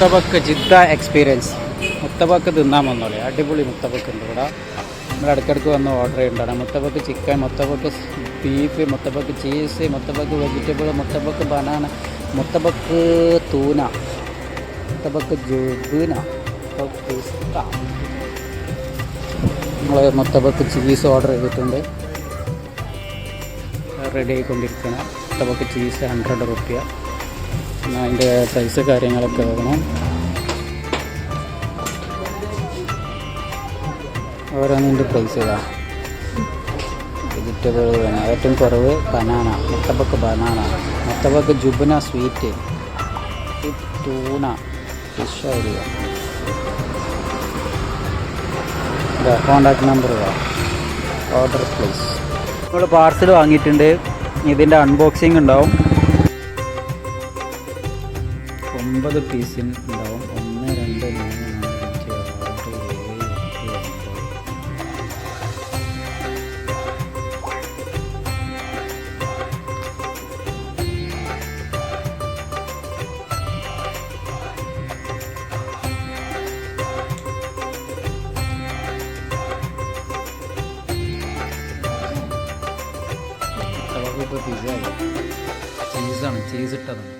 Mutabbaq Jeddah experience mutabbaq തിന്നാൻ വന്നോളെ. അടിപൊളി മുത്തബക്ക് ഉണ്ട് ഇവിടെ. നമ്മൾ ഇടയ്ക്കിടയ്ക്ക് വന്ന് ഓർഡർ ചെയ്യേണ്ടതാണ്. മുത്തബക്ക് ചിക്കൻ മുത്തബക്ക് ബീഫ് മുത്തബക്ക് ചീസ് മുത്തബക്ക് വെജിറ്റബിൾ മുത്തബക്ക് ബനാന മുത്തബക്ക് തൂന മുത്തബക്ക് പിസ്ത നമ്മൾ മുത്തബക്ക് ചീസ് ഓർഡർ ചെയ്തിട്ടുണ്ട്. റെഡി ആയിക്കൊണ്ടിരിക്കണം മുത്തബക്ക് ചീസ് ഹൺഡ്രഡ് റുപ്യ. പിന്നെ അതിന്റെ സൈസ് കാര്യങ്ങളൊക്കെ വേണം ഓരോന്നിന്റെ പ്രൈസ് ഇതാ. വെജിറ്റബിൾ വേണം ഏറ്റവും കുറവ് ബനാന മുത്തബക്ക് ബനാന മുത്തബക്ക് ജുബന സ്വീറ്റ് ടൂണ ഫിഷ് അരി കോണ്ടാക്ട് നമ്പർ ഓർഡർ പ്ലീസ് നമ്മൾ പാർസൽ വാങ്ങിയിട്ടുണ്ട്. ഇതിന്റെ അൺബോക്സിങ് ഉണ്ടാവും. ഒമ്പത് പീസിന് ഉണ്ടാവും. ഒന്ന് രണ്ട് മൂന്ന് നാല് അഞ്ച് ആറ് ഏഴ് എട്ട് ഒമ്പത്. പിസ്സ ചീസാണ് ചീസ് ഇട്ടതാണ്.